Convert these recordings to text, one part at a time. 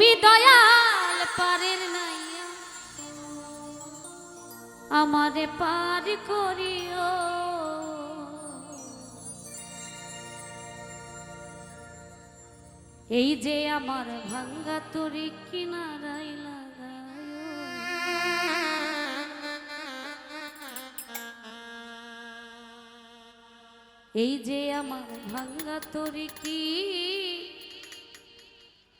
তুমি দয়াল পারের নাইয়া। আমারে পার করিও। এই যে আমার ভাঙ্গা তরি কিনারাই লাগায় এই যে আমার ভাঙ্গা তরি কি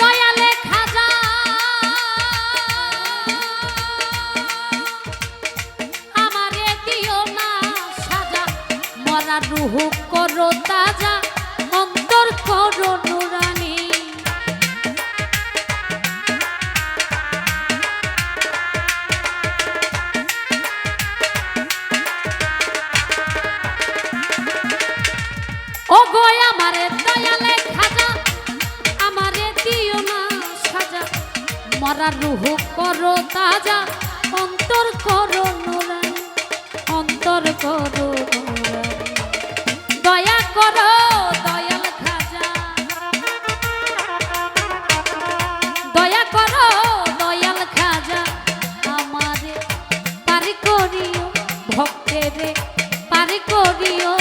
দয়ালে খাজা। আমারে না সাজা। তাজা অন্তর করো নুরানি গয়া দয়ালে খাজা, আমারে দিও না সাজা। মরা রুহ করো তাজা, অন্তর করো নোরানি অন্তর করো দয়া করো দয়াল খাজা। দয়া করো দয়াল খাজা, আমারে পারি করিও, ভক্তেরে পারি করিও।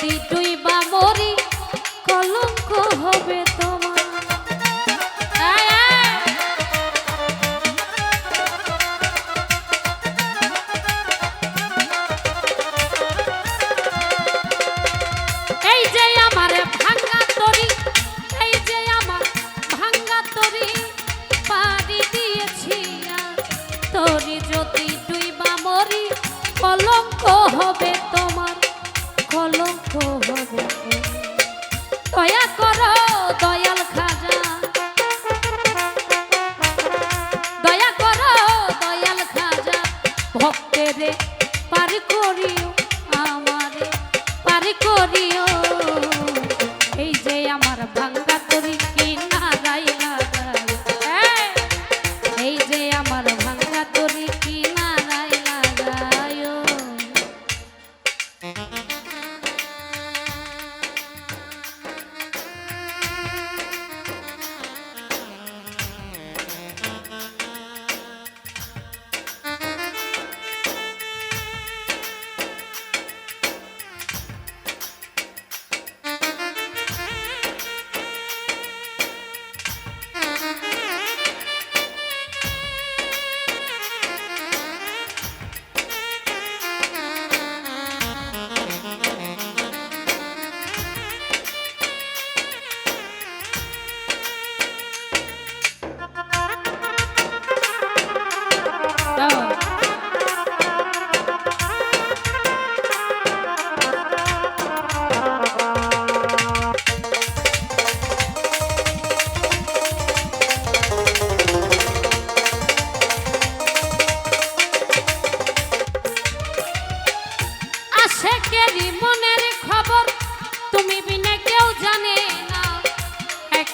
যদি ডুইবা কলঙ্ক হবে তোমার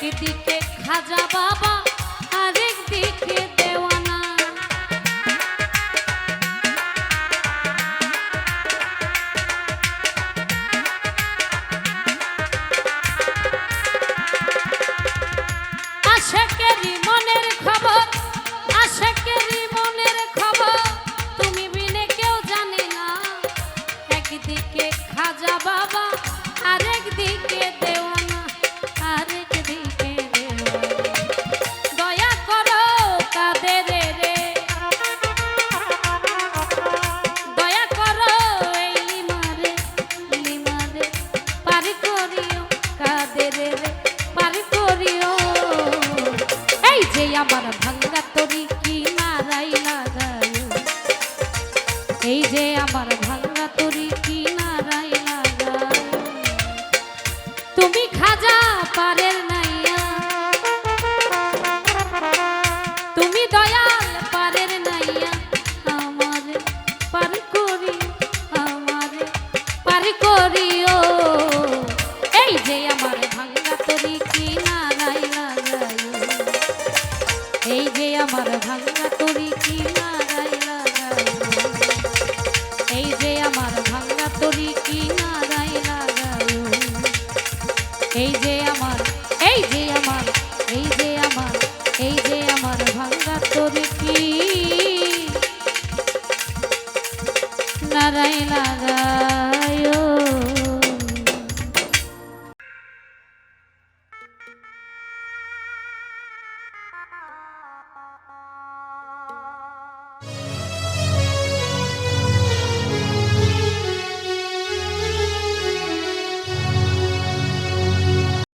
এদিকে খাজা বাবা আমার ভাঙ্গা তরি কি নারাই লাগায় এই যে আমার ভাঙ্গা তরি কি নারাই লাগায় তুমি খাজা পারে আমার এই যে আমার এই যে